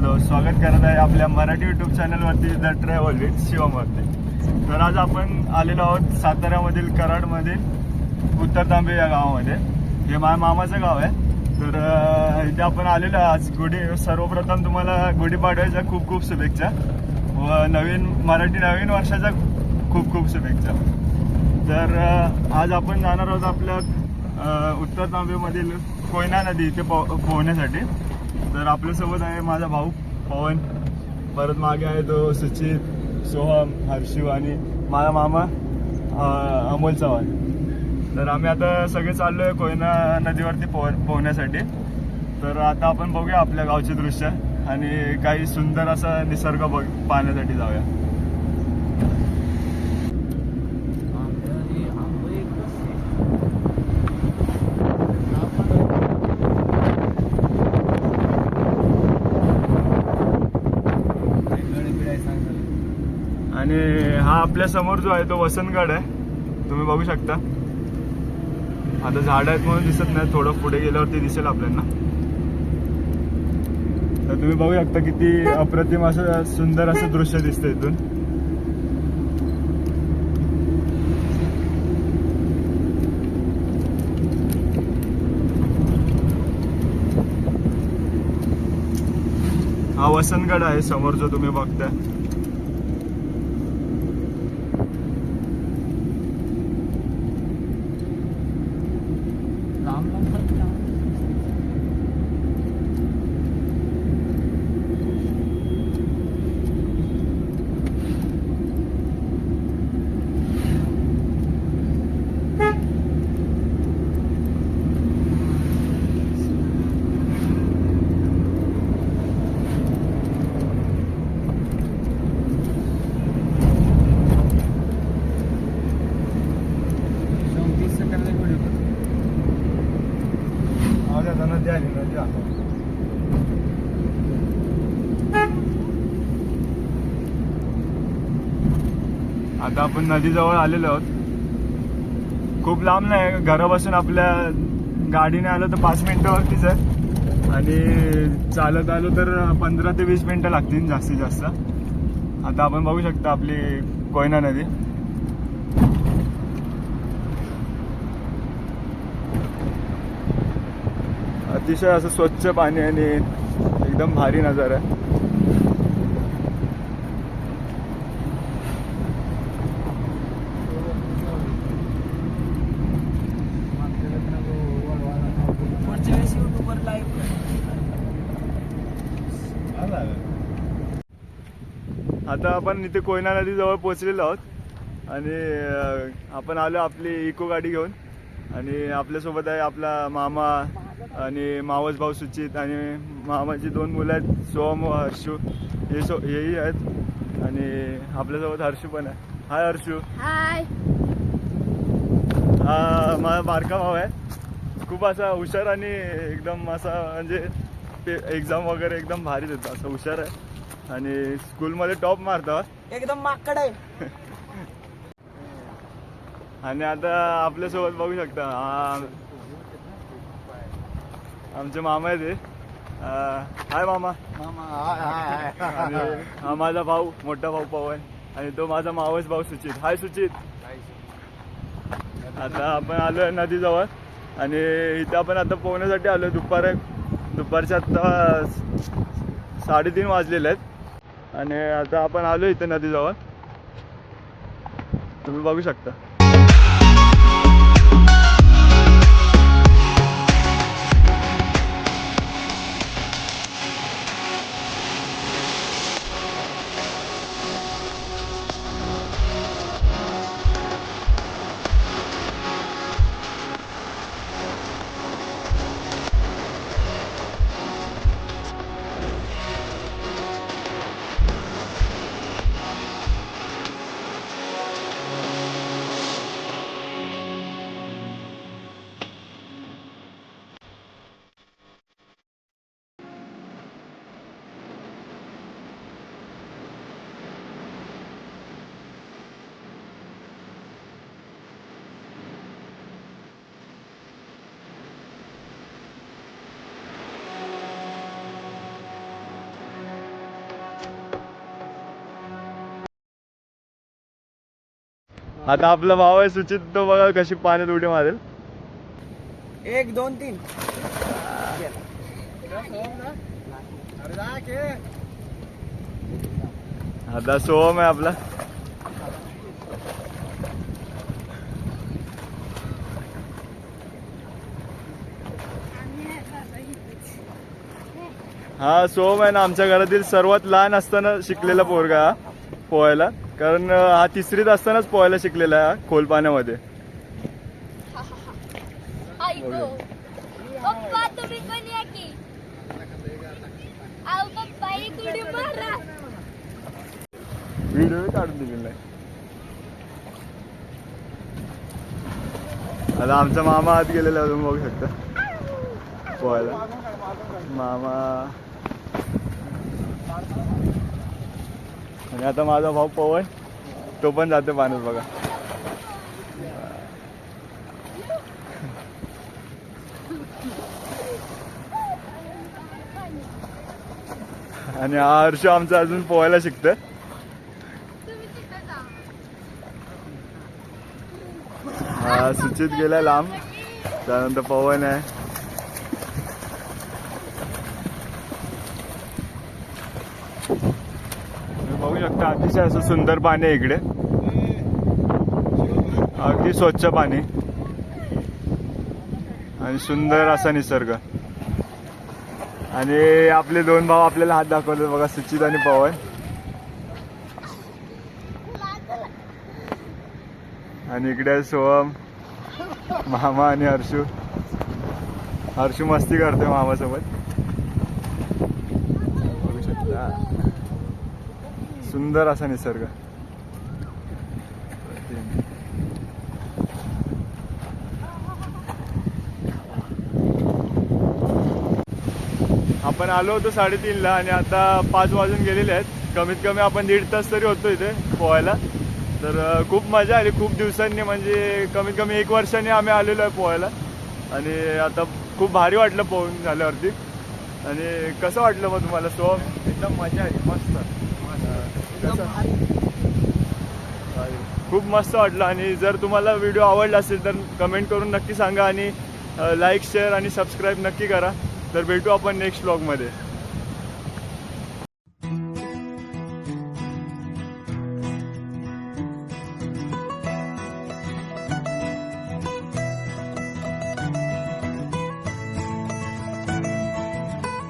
जाधव स्वागत करत आहे आपल्या मराठी युट्यूब चॅनलवरती द ट्रॅव्हल विथ शिवमवरती तर आज आपण आलेलो आहोत साताऱ्यामधील कराडमधील उत्तर तांबे या गावामध्ये. हे माझ्या मामाचं गाव आहे. तर इथे आपण आलेलो आहे आज. गुढी सर्वप्रथम तुम्हाला गुढीपाडव्याच्या खूप खूप शुभेच्छा. व नवीन मराठी नवीन वर्षाच्या खूप खूप शुभेच्छा. तर आज आपण जाणार आहोत आपल्या उत्तर तांबेमधील कोयना नदी इथे पो पोहण्यासाठी. तर आपल्यासोबत आहे माझा भाऊ पवन. परत मागे आहे तो सुचित सोहम हर्षू आणि माझा मामा अमोल चव्हाण. तर आम्ही आता सगळे चाललो आहे कोयना नदीवरती पोह पोहण्यासाठी. तर आता आपण बघूया आपल्या गावचे दृश्य आणि काही सुंदर असा निसर्ग बघ पाहण्यासाठी जाऊया आणि हा आपल्यासमोर जो आहे तो वसंतगड आहे. तुम्ही बघू शकता. आता झाड आहेत म्हणून दिसत नाही थोडं पुढे गेल्यावरती दिसेल आपल्याला. तर तुम्ही बघू शकता किती अप्रतिम असं सुंदर असं दृश्य दिसतं इथून. हा वसंतगड आहे समोर जो तुम्ही बघताय. Thank you. नदी आली नदी आता आपण नदीजवळ आलेलो आहोत. खूप लांब नाही घरापासून आपल्या गाडीने आलो तर पाच मिनिटावरतीच आहे. आणि चालत आलो तर पंधरा ते वीस मिनटं लागतील जास्तीत जास्त. आता आपण बघू शकता आपली कोयना नदी. अतिशय असं स्वच्छ पाणी आणि एकदम भारी नजारा आहे. आता आपण इथे कोयना नदीजवळ पोहोचलेलो आहोत. आणि आपण आलो आपली इको गाडी घेऊन. आणि आपल्यासोबत आहे आपला मामा आणि मावस भाऊ सुचित आणि मामाची दोन मुलं आहेत सोहम व हर्षू. हे सो हेही आहेत. आणि आपल्यासोबत हर्षू पण आहे. हाय हर्षू. हाय. हा माझा बारका भाऊ आहे. खूप असा हुशार आणि एकदम असा म्हणजे एक्झाम वगैरे एकदम भारी देतो. असं हुशार आहे. आणि स्कूलमध्ये टॉप मारतो एकदम माकड आहे. आणि आता आपल्यासोबत बघू शकता. हा आमचे मामा आहेत हे. अं, हाय मामा. आणि हा माझा भाऊ मोठा भाऊ पवन. आणि तो माझा मावस भाऊ सुचित. हाय सुचित. आता आपण आलोय नदीजवळ. आणि इथे आपण आता पोहण्यासाठी आलोय दुपार दुपारच्या आता साडेतीन वाजलेले आहेत. आणि आता आपण आलो इथे नदीजवळ. तुम्ही बघू शकता. आता आपला भाव आहे सुचित तो बघा कशी पाण्यात उडी मारेल. एक दोन तीन. आता सोहम आहे आपला. हा सोहम आहे ना आमच्या घरातील सर्वात लहान असताना शिकलेला पोरगा पोहायला. कारण हा तिसरीत असतानाच पोहायला शिकलेला आहे हा खोल पाण्यामध्ये ऐको पप्पा तुम्ही पण या की. आव पप्पा एक उडी मारा. व्हिडिओ काढून दिलेला आहे आता आमचा मामा आत गेलेला तुम्ही बघू शकता. पोहायला. मामा. आणि आता माझा भाऊ पवन तो पण जातो पाण्यात बघा. आणि हा हर्ष आमचा अजून पोहायला शिकत हा सुचित गेला लांब. त्यानंतर पवन आहे तुम्ही अतिशय असं सुंदर पाणी आहे इकडे. अगदी स्वच्छ पाणी. आणि सुंदर असा निसर्ग. आणि आपले दोन भाऊ आपल्याला हात दाखवले बघा सुचित आणि पवन. आणि इकडे सोहम मामा आणि हर्षू. हर्षू मस्ती करते मामासोबत. बघू शकता. सुंदर असा निसर्ग. आपण आलो होतो साडेतीनला आणि आता पाच वाजून गेलेले आहेत. कमीत कमी आपण दीड तास तरी होतो इथे पोहायला. तर खूप मजा आली. खूप दिवसांनी म्हणजे कमीत कमी एक वर्षाने आम्ही आलेलो आहे पोहायला. आणि आता खूप भारी वाटलं पोहून झाल्यावरती. आणि कसं वाटलं मग तुम्हाला? सो एकदम मजा आली. मस्त. खूप मस्त वाटलं आणि जर तुम्हाला व्हिडिओ आवडला असेल तर कमेंट करून नक्की सांगा आणि लाईक शेअर आणि सबस्क्राईब नक्की करा. तर भेटू आपण नेक्स्ट ब्लॉगमध्ये